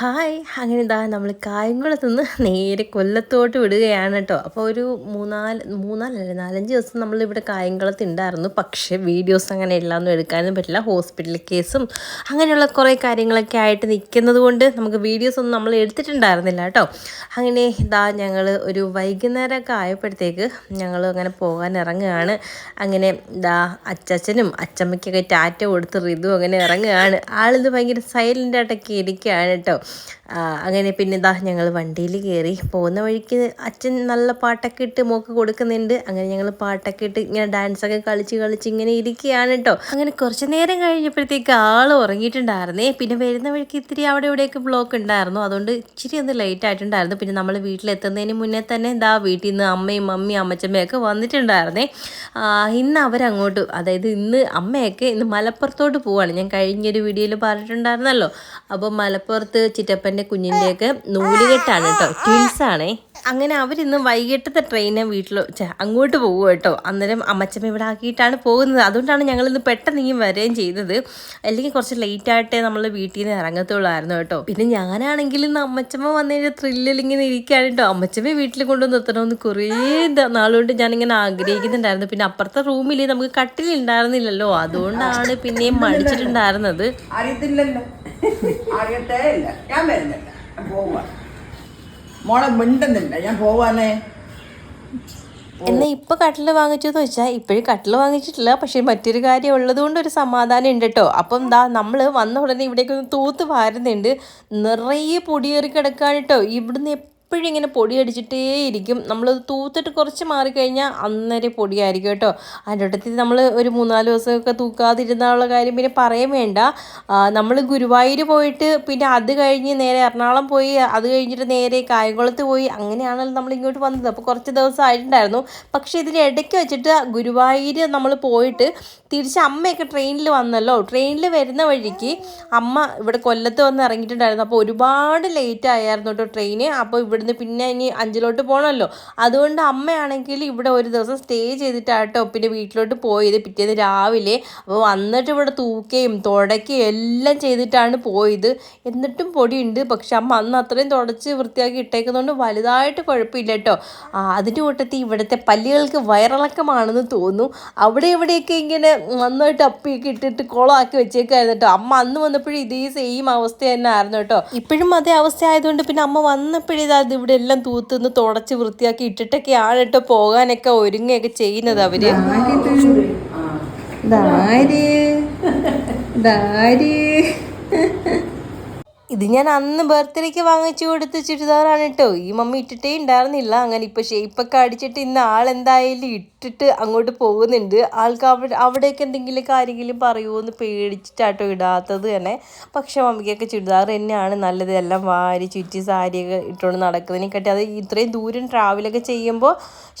Hi. അങ്ങനെ ഇതാ നമ്മൾ കായംകുളത്ത് നിന്ന് നേരെ കൊല്ലത്തോട്ട് വിടുകയാണ് കേട്ടോ അപ്പോൾ ഒരു മൂന്നാൽ മൂന്നാലല്ല നാലഞ്ച് ദിവസം നമ്മളിവിടെ കായംകുളത്ത് ഉണ്ടായിരുന്നു പക്ഷേ വീഡിയോസ് അങ്ങനെ എല്ലാമൊന്നും എടുക്കാനും പറ്റില്ല. ഹോസ്പിറ്റൽ കേസും അങ്ങനെയുള്ള കുറേ കാര്യങ്ങളൊക്കെ ആയിട്ട് നിൽക്കുന്നത് കൊണ്ട് നമുക്ക് വീഡിയോസ് ഒന്നും നമ്മൾ എടുത്തിട്ടുണ്ടായിരുന്നില്ല കേട്ടോ അങ്ങനെ ഇതാ ഞങ്ങൾ ഒരു വൈകുന്നേരമൊക്കെ ആയപ്പോഴത്തേക്ക് ഞങ്ങൾ അങ്ങനെ പോകാൻ ഇറങ്ങുകയാണ്. അങ്ങനെ ഇതാ അച്ചച്ചനും അച്ചമ്മയ്ക്കൊക്കെ ടാറ്റ കൊടുത്ത് റിതു അങ്ങനെ ഇറങ്ങുകയാണ്. ആളിത് ഭയങ്കര സൈലന്റ് ആയിട്ടൊക്കെ ഇരിക്കുകയാണ് കേട്ടോ അങ്ങനെ പിന്നെ ഇതാ ഞങ്ങൾ വണ്ടിയിൽ കയറി പോകുന്ന വഴിക്ക് അച്ഛൻ നല്ല പാട്ടൊക്കെ ഇട്ട് മോക്ക് കൊടുക്കുന്നുണ്ട്. അങ്ങനെ ഞങ്ങൾ പാട്ടൊക്കെ ഇട്ട് ഇങ്ങനെ ഡാൻസൊക്കെ കളിച്ച് കളിച്ച് ഇങ്ങനെ ഇരിക്കുകയാണ് കേട്ടോ അങ്ങനെ കുറച്ച് നേരം കഴിഞ്ഞപ്പോഴത്തേക്ക് ആൾ ഉറങ്ങിയിട്ടുണ്ടായിരുന്നേ. പിന്നെ വരുന്ന വഴിക്ക് ഇത്തിരി അവിടെ ഇവിടെയൊക്കെ ബ്ലോക്ക് ഉണ്ടായിരുന്നു. അതുകൊണ്ട് ഇച്ചിരി ഒന്ന് ലേറ്റ് ആയിട്ടുണ്ടായിരുന്നു. പിന്നെ നമ്മൾ വീട്ടിലെത്തുന്നതിന് മുന്നേ തന്നെ ഇതാ വീട്ടിൽ നിന്ന് അമ്മയും മമ്മിയും അമ്മച്ചമ്മയൊക്കെ വന്നിട്ടുണ്ടായിരുന്നേ. ഇന്ന് അവരങ്ങോട്ട് അതായത് ഇന്ന് അമ്മയൊക്കെ ഇന്ന് മലപ്പുറത്തോട്ട് പോവാണ്. ഞാൻ കഴിഞ്ഞൊരു വീഡിയോയിൽ പറഞ്ഞിട്ടുണ്ടായിരുന്നല്ലോ. അപ്പോൾ മലപ്പുറത്ത് ചിറ്റപ്പന്റെ കുഞ്ഞിന്റെയൊക്കെ നൂലുകെട്ടാണ് കേട്ടോ. ട്വിൻസ് ആണേ. അങ്ങനെ അവരിന്ന് വൈകിട്ടത്തെ ട്രെയിന് വീട്ടിൽ അങ്ങോട്ട് പോകും കേട്ടോ. അന്നേരം അമ്മച്ചമ്മ ഇവിടെ ആക്കിയിട്ടാണ് പോകുന്നത്. അതുകൊണ്ടാണ് ഞങ്ങളിന്ന് പെട്ടെന്ന് ഇങ്ങനെ വരികയും ചെയ്തത്. അല്ലെങ്കിൽ കുറച്ച് ലേറ്റ് ആയിട്ടേ നമ്മൾ വീട്ടിൽ നിന്ന് ഇറങ്ങത്തുള്ളായിരുന്നു കേട്ടോ. പിന്നെ ഞാനാണെങ്കിൽ ഇന്ന് അമ്മച്ചമ്മ വന്നതിന്റെ ത്രില്ലിൽ ഇങ്ങനെ ഇരിക്കുകയാണ് കേട്ടോ. അമ്മച്ചമ്മ വീട്ടിൽ കൊണ്ടുവന്ന് നിർത്തണമെന്ന് കുറേ നാളുകൊണ്ട് ഞാനിങ്ങനെ ആഗ്രഹിക്കുന്നുണ്ടായിരുന്നു. പിന്നെ അപ്പുറത്തെ റൂമിൽ നമുക്ക് കട്ടിലുണ്ടായിരുന്നില്ലല്ലോ അതുകൊണ്ടാണ് പിന്നെയും മടിച്ചിട്ടുണ്ടായിരുന്നത്. അറിയത്തില്ലല്ലോ. അറിയത്തേ ഇല്ല ഞാൻ വരുന്നില്ല. ഞാൻ പോവാ. മോളെ മിണ്ടുന്നില്ല. ഞാൻ പോവാനേ എന്നാൽ ഇപ്പോൾ കട്ടിൽ വാങ്ങിച്ചെന്ന് വെച്ചാൽ ഇപ്പോഴും കട്ടിൽ വാങ്ങിച്ചിട്ടില്ല. പക്ഷേ മറ്റൊരു കാര്യം ഉള്ളത് കൊണ്ട് ഒരു സമാധാനം ഉണ്ട് കേട്ടോ അപ്പം ദാ നമ്മൾ വന്ന ഉടനെ ഇവിടേക്ക് ഒന്ന് തൂത്ത് വാരുന്നുണ്ട്. നിറയെ പൊടിയേറി കിടക്കാണ് കേട്ടോ ഇവിടുന്ന് എപ്പോഴും ഇങ്ങനെ പൊടി അടിച്ചിട്ടേ ഇരിക്കും നമ്മളത് തൂത്തിട്ട് കുറച്ച് മാറിക്കഴിഞ്ഞാൽ അന്നേരം പൊടിയായിരിക്കും കേട്ടോ. അതിന്റെ ഒട്ടത്തിൽ നമ്മൾ ഒരു മൂന്നാൽ ദിവസമൊക്കെ തൂക്കാതിരുന്നുള്ള കാര്യം പിന്നെ പറയാൻ വേണ്ട. നമ്മൾ ഗുരുവായൂർ പോയിട്ട് പിന്നെ അത് കഴിഞ്ഞ് നേരെ എറണാകുളം പോയി അത് കഴിഞ്ഞിട്ട് നേരെ കായംകുളത്ത് പോയി അങ്ങനെയാണല്ലോ നമ്മൾ ഇങ്ങോട്ട് വന്നത്. അപ്പോൾ കുറച്ച് ദിവസം ആയിട്ടുണ്ടായിരുന്നു. പക്ഷേ ഇതിന് ഇടയ്ക്ക് വെച്ചിട്ട് ഗുരുവായൂർ നമ്മൾ പോയിട്ട് തിരിച്ച് അമ്മയൊക്കെ ട്രെയിനിൽ വന്നല്ലോ. ട്രെയിനിൽ വരുന്ന വഴിക്ക് അമ്മ ഇവിടെ കൊല്ലത്ത് വന്ന് ഇറങ്ങിയിട്ടുണ്ടായിരുന്നു. അപ്പോൾ ഒരുപാട് ലേറ്റ് ആയിരുന്നു കേട്ടോ ട്രെയിന്. അപ്പോൾ ഇവിടുന്ന് പിന്നെ ഇനി അഞ്ചിലോട്ട് പോകണമല്ലോ അതുകൊണ്ട് അമ്മയാണെങ്കിൽ ഇവിടെ ഒരു ദിവസം സ്റ്റേ ചെയ്തിട്ടാട്ടോ പിന്നെ വീട്ടിലോട്ട് പോയത്. പിറ്റേന്ന് രാവിലെ അപ്പോൾ വന്നിട്ട് ഇവിടെ തൂക്കുകയും തുടയ്ക്കുകയും എല്ലാം ചെയ്തിട്ടാണ് പോയത്. എന്നിട്ടും പൊടിയുണ്ട്. പക്ഷെ അമ്മ അന്ന് അത്രയും തുടച്ച് വൃത്തിയാക്കി ഇട്ടേക്കുന്നതുകൊണ്ട് വലുതായിട്ട് കുഴപ്പമില്ല കേട്ടോ അതിന്റെ കൂട്ടത്തിൽ ഇവിടുത്തെ പല്ലുകൾക്ക് വയറിളക്കമാണെന്ന് തോന്നുന്നു. അവിടെ ഇവിടെയൊക്കെ ഇങ്ങനെ നന്നായിട്ട് അപ്പിയൊക്കെ ഇട്ടിട്ട് കുളമാക്കി വെച്ചേക്കായിരുന്നു കേട്ടോ അമ്മ അന്ന് വന്നപ്പോഴും ഇതേ സെയിം അവസ്ഥ തന്നെ ആയിരുന്നു കേട്ടോ. ഇപ്പോഴും അതേ അവസ്ഥ ആയതുകൊണ്ട് പിന്നെ അമ്മ വന്നപ്പോഴേ ഇവിടെ എല്ലാം തൂത്തുനിന്ന് തുടച്ച് വൃത്തിയാക്കി ഇട്ടിട്ടൊക്കെയാണ് കേട്ടോ പോകാനൊക്കെ ഒരുങ്ങയൊക്കെ ചെയ്യുന്നത് അവർ. ഇത് ഞാൻ അന്ന് ബർത്ത്ഡേക്ക് വാങ്ങിച്ചു കൊടുത്ത ചുരിദാറാണ് കേട്ടോ. ഈ മമ്മി ഇട്ടിട്ടേ ഉണ്ടായിരുന്നില്ല. അങ്ങനെ ഇപ്പൊ ഷേപ്പൊക്കെ അടിച്ചിട്ട് ഇന്ന് ആളെന്തായാലും ഇട്ടിട്ട് അങ്ങോട്ട് പോകുന്നുണ്ട്. ആൾക്ക് അവിടെ അവിടേക്ക് എന്തെങ്കിലും കാര്യങ്ങളും പറയുമോ എന്ന് പേടിച്ചിട്ടാട്ടോ ഇടാത്തത് തന്നെ. പക്ഷേ മമ്മിക്കൊക്കെ ചുരിദാർ തന്നെയാണ് നല്ലത്. എല്ലാം വാരി ചുറ്റി സാരിയൊക്കെ ഇട്ടുകൊണ്ട് നടക്കുന്നതിനെക്കാട്ടി അത് ഇത്രയും ദൂരം ട്രാവലൊക്കെ ചെയ്യുമ്പോൾ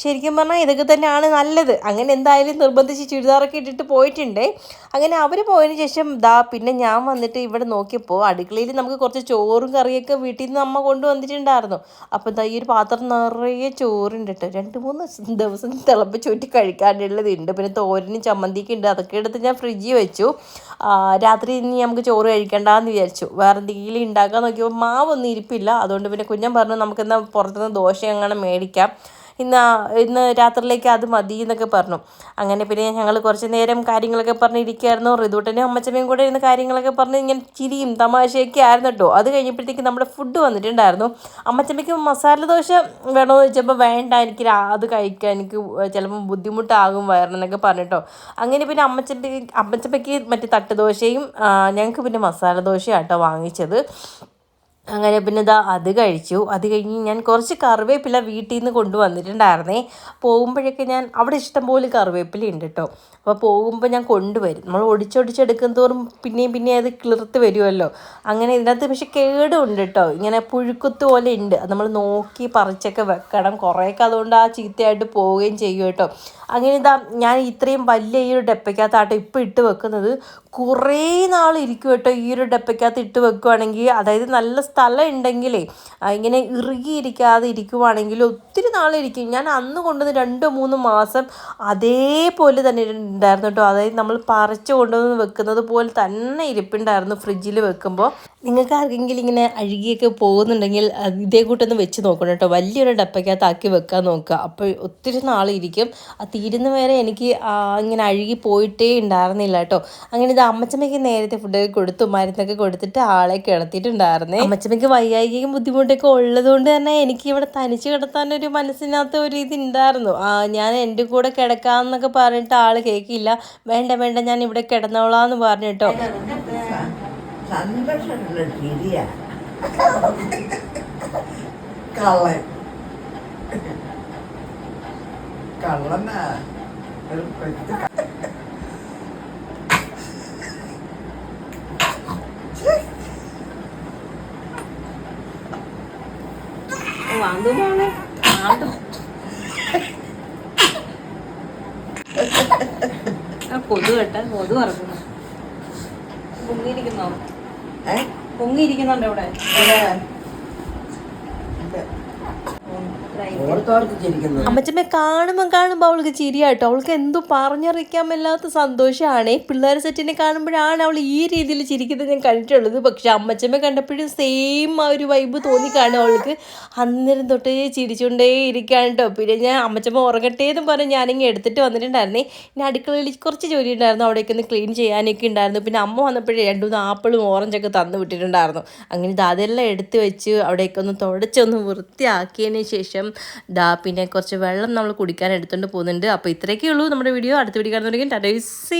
ശരിക്കും പറഞ്ഞാൽ ഇതൊക്കെ തന്നെയാണ് നല്ലത്. അങ്ങനെ എന്തായാലും നിർബന്ധിച്ച് ചുരിദാറൊക്കെ ഇട്ടിട്ട് പോയിട്ടുണ്ടേ. അങ്ങനെ അവർ പോയതിന് ശേഷം ദാ പിന്നെ ഞാൻ വന്നിട്ട് ഇവിടെ നോക്കിയപ്പോൾ അടുക്കളയിൽ നമുക്ക് കുറച്ച് ചോറും കറിയൊക്കെ വീട്ടിൽ നിന്ന് അമ്മ കൊണ്ടുവന്നിട്ടുണ്ടായിരുന്നു. അപ്പോൾ ദാ ഈ ഒരു പാത്രം നിറയെ ചോറുണ്ട് കേട്ടോ. രണ്ട് മൂന്ന് ദിവസം തിളപ്പിച്ച് ഊറ്റി കഴിക്കാനുള്ളതുണ്ട്. പിന്നെ തോരനും ചമ്മന്തിക്ക് ഉണ്ട് അതൊക്കെ എടുത്ത് ഞാൻ ഫ്രിഡ്ജിൽ വെച്ചു. രാത്രി ഇനി നമുക്ക് ചോറ് കഴിക്കണ്ടെന്ന് വിചാരിച്ചു. വേറെ എന്തെങ്കിലും ഉണ്ടാക്കാൻ നോക്കിയപ്പോൾ മാവൊന്നും ഇരിപ്പില്ല. അതുകൊണ്ട് പിന്നെ കുഞ്ഞൻ പറഞ്ഞു നമുക്കെന്നാൽ പുറത്തുനിന്ന് ദോശ അങ്ങനെ മേടിക്കാം. ഇന്ന് ഇന്ന് രാത്രിയിലേക്ക് അത് മതി എന്നൊക്കെ പറഞ്ഞു. അങ്ങനെ പിന്നെ ഞങ്ങൾ കുറച്ച് നേരം കാര്യങ്ങളൊക്കെ പറഞ്ഞ് ഇരിക്കുകയായിരുന്നു റിതൂട്ടനും അമ്മച്ചമ്മയും കൂടെ ഇരുന്ന് കാര്യങ്ങളൊക്കെ പറഞ്ഞ് ഇങ്ങനെ ചിരിയും തമാശയൊക്കെ ആയിരുന്നു കേട്ടോ അത് കഴിഞ്ഞപ്പോഴത്തേക്ക് നമ്മുടെ ഫുഡ് വന്നിട്ടുണ്ടായിരുന്നു. അമ്മച്ചമ്മയ്ക്ക് മസാല ദോശ വേണമെന്ന് ചോദിച്ചപ്പോൾ വേണ്ട എനിക്ക് അത് കഴിക്കാൻ എനിക്ക് ചിലപ്പോൾ ബുദ്ധിമുട്ടാകും വയറിനൊക്കെ പറഞ്ഞിട്ടോ അങ്ങനെ പിന്നെ അമ്മച്ചമ്മ അമ്മച്ചമ്മയ്ക്ക് മറ്റേ തട്ടുദോശയും ഞങ്ങൾക്ക് പിന്നെ മസാല ദോശയാട്ടോ വാങ്ങിച്ചത്. അങ്ങനെ പിന്നെ ഇതാ അത് കഴിച്ചു. അത് കഴിഞ്ഞ് ഞാൻ കുറച്ച് കറിവേപ്പില വീട്ടിൽ നിന്ന് കൊണ്ടുവന്നിട്ടുണ്ടായിരുന്നേ. പോകുമ്പോഴൊക്കെ ഞാൻ അവിടെ ഇഷ്ടംപോലെ കറിവേപ്പില ഉണ്ട് കേട്ടോ അപ്പോൾ പോകുമ്പോൾ ഞാൻ കൊണ്ടുവരും. നമ്മൾ ഒടിച്ചൊടിച്ചെടുക്കും തോറും പിന്നെയും പിന്നെയും അത് കിളിർത്ത് വരുമല്ലോ അങ്ങനെ ഇതിനകത്ത് പക്ഷെ കേടുണ്ട് കേട്ടോ ഇങ്ങനെ പുഴുക്കുത്ത് പോലെ ഉണ്ട്. അത് നമ്മൾ നോക്കി പറിച്ചൊക്കെ വെക്കണം. കുറേയൊക്കെ അതുകൊണ്ട് ആ ചീത്തയായിട്ട് പോവുകയും ചെയ്യും കേട്ടോ അങ്ങനെ ഇതാ ഞാൻ ഇത്രയും വലിയ ഈ ഒരു ഡപ്പയ്ക്കകത്താട്ടോ ഇപ്പോൾ ഇട്ട് വെക്കുന്നത്. കുറേ നാൾ ഇരിക്കും കേട്ടോ ഈ ഒരു ഡപ്പയ്ക്കകത്ത് ഇട്ട് വെക്കുവാണെങ്കിൽ. അതായത് നല്ല സ്ഥലം ഉണ്ടെങ്കിലേ ഇങ്ങനെ ഇറുകിയിരിക്കാതെ ഇരിക്കുവാണെങ്കിൽ ഒത്തിരി നാളിരിക്കും ഞാൻ അന്ന് കൊണ്ടുവന്ന് രണ്ട് മൂന്ന് മാസം അതേപോലെ തന്നെ ഉണ്ടായിരുന്നു കേട്ടോ. അതായത് നമ്മൾ പറിച്ച് കൊണ്ടുവന്ന് വെക്കുന്നത് പോലെ തന്നെ ഇരിപ്പുണ്ടായിരുന്നു ഫ്രിഡ്ജിൽ വെക്കുമ്പോൾ. നിങ്ങൾക്ക് ആർക്കെങ്കിലും ഇങ്ങനെ അഴുകിയൊക്കെ പോകുന്നുണ്ടെങ്കിൽ ഇതേ കൂട്ടൊന്ന് വെച്ച് നോക്കണം കേട്ടോ. വലിയൊരു ഡപ്പയ്ക്കകത്ത് ആക്കി വെക്കാൻ നോക്കുക. അപ്പോൾ ഒത്തിരി നാളിരിക്കും ആ തീരുന്ന വരെ എനിക്ക് ഇങ്ങനെ അഴുകി പോയിട്ടേ ഉണ്ടായിരുന്നില്ല കേട്ടോ. അങ്ങനെ ഇത് അമ്മച്ചമ്മയ്ക്ക് നേരത്തെ ഫുഡൊക്കെ കൊടുത്തു മരുന്നൊക്കെ കൊടുത്തിട്ട് ആളെ കിടത്തിയിട്ടുണ്ടായിരുന്നേ. അമ്മച്ചമ്മയ്ക്ക് വയ്യായികയും ബുദ്ധിമുട്ടൊക്കെ ഉള്ളതുകൊണ്ട് തന്നെ എനിക്ക് ഇവിടെ തനിച്ച് കിടത്താൻ ഒരു മനസ്സിനകത്ത് ഒരു ഇത് ഉണ്ടായിരുന്നു ആ ഞാൻ എന്റെ കൂടെ കിടക്കാമെന്നൊക്കെ പറഞ്ഞിട്ട് ആൾ കേൾക്കില്ല വേണ്ട വേണ്ട ഞാൻ ഇവിടെ കിടന്നോളാന്ന് പറഞ്ഞു കേട്ടോ. കള്ളൻ. കള്ളനാ. പെട്ട് കൊതു കേട്ടാ കൊതു പറക്കുന്നു. പൊങ്ങിയിരിക്കുന്നോ? പൊങ്ങിയിരിക്കുന്നുണ്ടോ ഇവിടെ അമ്മച്ചമ്മ കാണുമ്പോൾ കാണുമ്പോൾ അവൾക്ക് ചിരിയാട്ടോ. അവൾക്ക് എന്തോ പറഞ്ഞറിയിക്കാൻ മേലാത്ത സന്തോഷമാണ് പിള്ളേർ സെറ്റിനെ കാണുമ്പോഴാണ് അവൾ ഈ രീതിയിൽ ചിരിക്കുന്നത് ഞാൻ കണ്ടിട്ടുള്ളത്. പക്ഷെ അമ്മച്ചമ്മ കണ്ടപ്പോഴും സെയിം ആ ഒരു വൈബ് തോന്നി കാണും അവൾക്ക്. അന്നേരം തൊട്ടേ ചിരിച്ചുകൊണ്ടേ ഇരിക്കാൻ കേട്ടോ പിന്നെ ഞാൻ അമ്മച്ചമ്മ ഉറങ്ങട്ടെ എന്ന് പറഞ്ഞ് ഞാനിങ്ങനെ എടുത്തിട്ട് വന്നിട്ടുണ്ടായിരുന്നേ. പിന്നെ അടുക്കളയിൽ കുറച്ച് ജോലി ഉണ്ടായിരുന്നു. അവിടേക്ക് ഒന്ന് ക്ലീൻ ചെയ്യാനൊക്കെ ഉണ്ടായിരുന്നു. പിന്നെ അമ്മ വന്നപ്പോഴേ രണ്ട് മൂന്ന് ആപ്പിളും ഓറഞ്ചൊക്കെ തന്നു വിട്ടിട്ടുണ്ടായിരുന്നു. അങ്ങനെ അതെല്ലാം എടുത്ത് വെച്ച് അവിടേക്കൊന്ന് തുടച്ചൊന്ന് വൃത്തിയാക്കിയതിന് ശേഷം ദാ പിന്നെ കുറച്ച് വെള്ളം നമ്മൾ കുടിക്കാൻ എടുത്തുകൊണ്ട് പോകുന്നുണ്ട്. അപ്പോൾ ഇത്രയൊക്കെ ഉള്ളൂ നമ്മുടെ വീഡിയോ. അടുത്ത വീഡിയോ കാണുന്നുണ്ടെങ്കിൽ ടാറ്റ സി